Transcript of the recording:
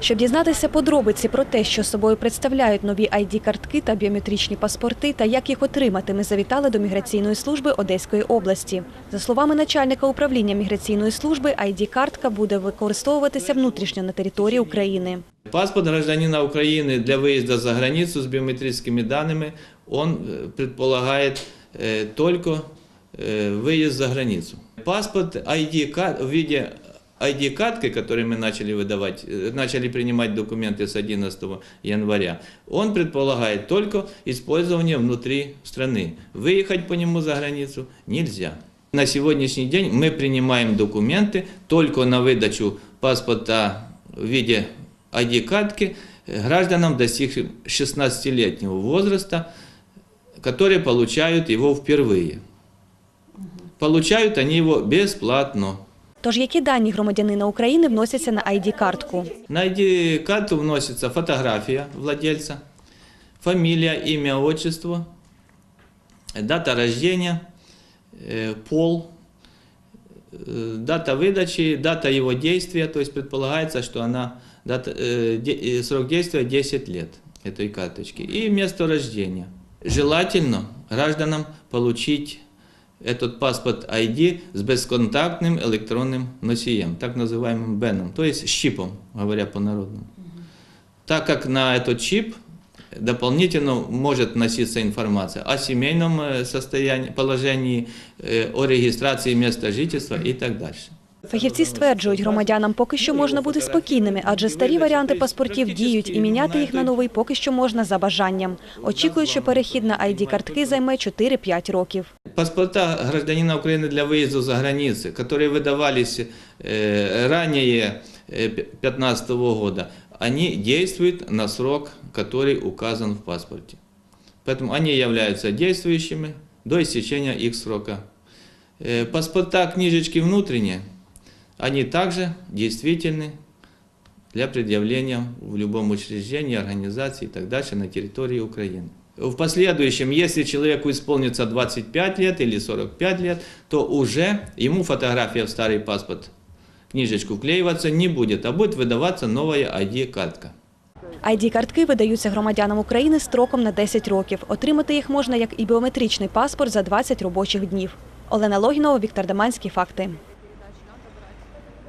Щоб дізнатися подробиці про те, що собою представляють нові ID-картки та біометричні паспорти, та як їх отримати, ми завітали до міграційної служби Одеської області. За словами начальника управління міграційної служби, ID-картка буде використовуватися внутрішньо на території України. Паспорт гражданина Украины для выезда за границу с биометрическими данными, он э, предполагает э, только э, выезд за границу. Паспорт ID кар- в виде ID-картки, который мы начали выдавать, э, начали принимать документы с 11 января, он предполагает только использование внутри страны. Выехать по нему за границу нельзя. На сегодняшний день мы принимаем документы только на выдачу паспорта в виде ID-картки гражданам, достигшим 16-летнего возраста, которые получают его впервые. Получают они его бесплатно. Тож які дані громадянина України вносяться на ID-картку? На ID-карту вносится фотография владельца, фамилия, имя, отчество, дата рождения, э, пол, э, дата выдачи, дата его действия, то есть предполагается, что она, дата, э, де- э, срок действия 10 лет этой карточки, и место рождения. Желательно гражданам получить этот паспорт ID с бесконтактным электронным носием, так называемым БЭНом, то есть чипом, говоря по-народному. Так как на этот чип дополнительно может носиться информация о семейном э, состоянии, положении, э, о регистрации места жительства и так дальше. Фахівці стверджують, громадянам поки що можна бути спокійними, адже старі варіанти паспортів діють і міняти їх на новий поки що можна за бажанням. Очікують, що перехід на ID-картки займе 4-5 років. Паспорта гражданина Украины для выезда за границей, которые выдавались э, ранее 2015 года, они действуют на срок, который указан в паспорте. Поэтому они являются действующими до истечения их срока. Э, Паспорта, книжечки внутренние, они также действительны для предъявления в любом учреждении, организации и так дальше на территории Украины. В последующем, если человеку исполнится 25 лет или 45 лет, то уже ему фотография в старый паспорт, книжечку вклеиваться не будет, а будет выдаваться новая ID-картка. ID-картки видаються громадянам України строком на 10 років. Отримати їх можна як і біометричний паспорт за 20 робочих днів. Олена Логінова, Віктор Даманський. Факти.